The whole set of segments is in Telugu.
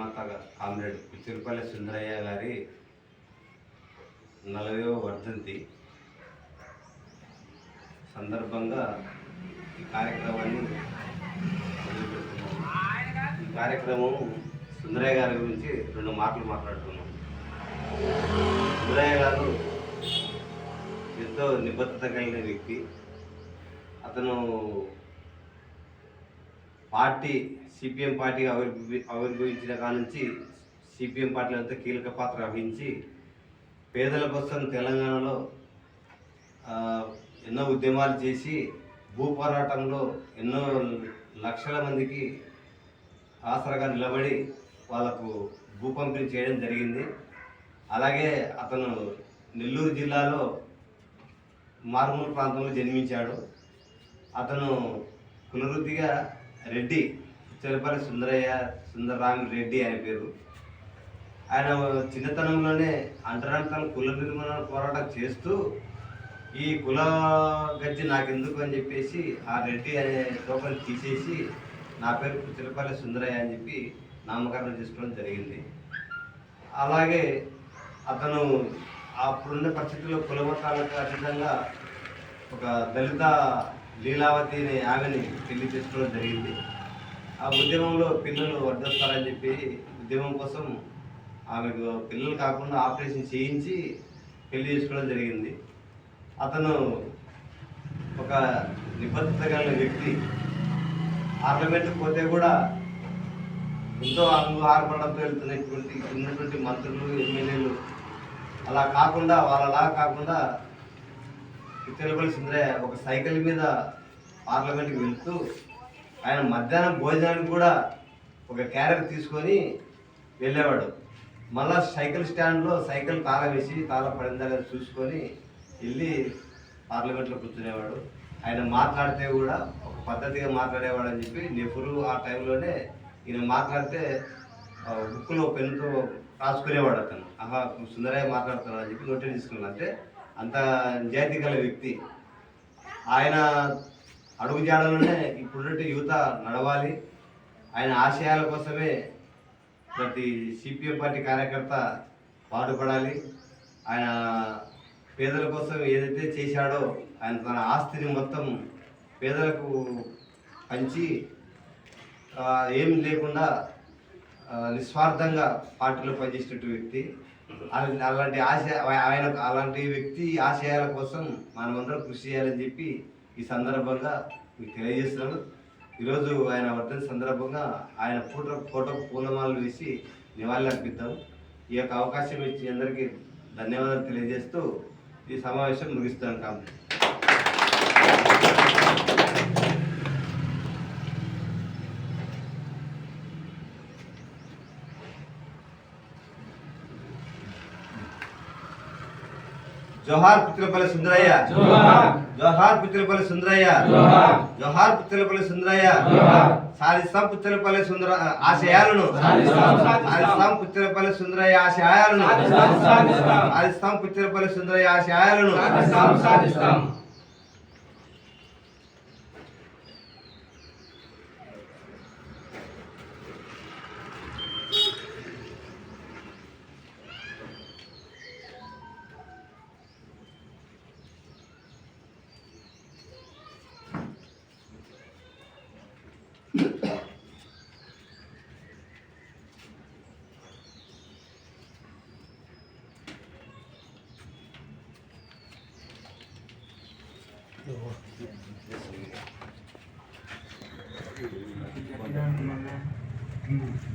నిర్మాత కామ్రేడ్ పిచ్చిరిపల్లి సుందరయ్య గారి నలభైవ వర్ధంతి సందర్భంగా ఈ కార్యక్రమాన్ని ఈ కార్యక్రమం సుందరయ్య గారి గురించి రెండు మాటలు మాట్లాడుతున్నాం. సుందరయ్య గారు ఎంతో నిబద్ధత కలిగిన వ్యక్తి. అతను పార్టీ సిపిఎం పార్టీ ఆవిర్భవి ఆవిర్భవించిన కాడ నుంచి సిపిఎం పార్టీలో అంతా కీలక పాత్ర వహించి పేదల కోసం తెలంగాణలో ఎన్నో ఉద్యమాలు చేసి భూ పోరాటంలో ఎన్నో లక్షల మందికి ఆసరాగా నిలబడి వాళ్ళకు భూ పంపిణీ చేయడం జరిగింది. అలాగే అతను నెల్లూరు జిల్లాలో మారుమూల ప్రాంతంలో జన్మించాడు. అతను పునరుద్ధిగా రెడ్డి చెరపల్లి సుందరయ్య సుందరరామి రెడ్డి అనే పేరు. ఆయన చిన్నతనంలోనే అంటరాంతరం కుల నిర్మూలన పోరాటం చేస్తూ ఈ కుల గజ్జి నాకెందుకు అని చెప్పేసి ఆ రెడ్డి అనే టోకన్ తీసేసి నా పేరు చిరపల్లి సుందరయ్య అని చెప్పి నామకరణం చేసుకోవడం జరిగింది. అలాగే అతను అప్పుడున్న పరిస్థితుల్లో కుల మతాలకు అతీతంగా ఒక దళిత లీలావతి అనే ఆమెని పెళ్ళి చేసుకోవడం జరిగింది. ఆ ఉద్యమంలో పిల్లలు వడ్డొస్తారని చెప్పి ఉద్యమం కోసం ఆమెకు పిల్లలు కాకుండా ఆపరేషన్ చేయించి పెళ్ళి చేసుకోవడం జరిగింది. అతను ఒక నిబద్ధత కలిగిన వ్యక్తి. పార్లమెంట్కి పోతే కూడా ఎంతో ఆర్పడంతో వెళ్తున్నటువంటి ఉన్నటువంటి మంత్రులు ఎమ్మెల్యేలు అలా కాకుండా వాళ్ళలా కాకుండా తిరుపతి సుందరయ్య ఒక సైకిల్ మీద పార్లమెంట్కి వెళ్తూ ఆయన మధ్యాహ్నం భోజనానికి కూడా ఒక క్యారెట్ తీసుకొని వెళ్ళేవాడు. మళ్ళా సైకిల్ స్టాండ్లో సైకిల్ తాళ వేసి తాళ పడిందా లేదా చూసుకొని వెళ్ళి పార్లమెంట్లో కూర్చునేవాడు. ఆయన మాట్లాడితే కూడా ఒక పద్ధతిగా మాట్లాడేవాడు అని చెప్పి నెహ్రూ ఆ టైంలోనే ఈయన మాట్లాడితే ఆ, బుక్లో పెన్తో రాసుకునేవాడు అతను. ఆహా సుందరయ్య మాట్లాడుతున్నాడు అని చెప్పి నోటీస్ తీసుకున్నాడు. అంటే అంత నిజాయితీ గల వ్యక్తి. ఆయన అడుగు జాడలోనే ఇప్పుడున్నట్టు యువత నడవాలి. ఆయన ఆశయాల కోసమే ప్రతి సిపిఎం పార్టీ కార్యకర్త పాటుపడాలి. ఆయన పేదల కోసం ఏదైతే చేశాడో ఆయన తన ఆస్తిని మొత్తం పేదలకు పంచి ఏం లేకుండా నిస్వార్థంగా పార్టీలో పనిచేసినట్టు వ్యక్తి. అలాంటి ఆశ ఆయన అలాంటి వ్యక్తి ఆశయాల కోసం మనమందరం కృషి చేయాలని చెప్పి ఈ సందర్భంగా మీకు తెలియజేస్తున్నాను. ఈరోజు ఆయన వర్ధన సందర్భంగా ఆయన ఫోటో ఫోటోకు పూలమాలలు వేసి నివాళులు అర్పిద్దాం. ఈ యొక్క అవకాశం ఇచ్చి అందరికీ ధన్యవాదాలు తెలియజేస్తూ ఈ సమావేశం ముగిస్తాను కాదు జోహార్ పుత్రపల్లి సుందరయ్య. జోహార్. పుత్రపల్లి సుందరయ్య. జోహార్. పుత్రపల్లి సుందరయ్య. సాధిస్తాం పుత్రపల్లి సుందర ఆశయాలను. సాధిస్తాం, పుత్రపల్లి సుందరయ్య ఆశయాలను. సాధిస్తాం పుత్రపల్లి సుందరయ్య ఆశయాలను.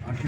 అటు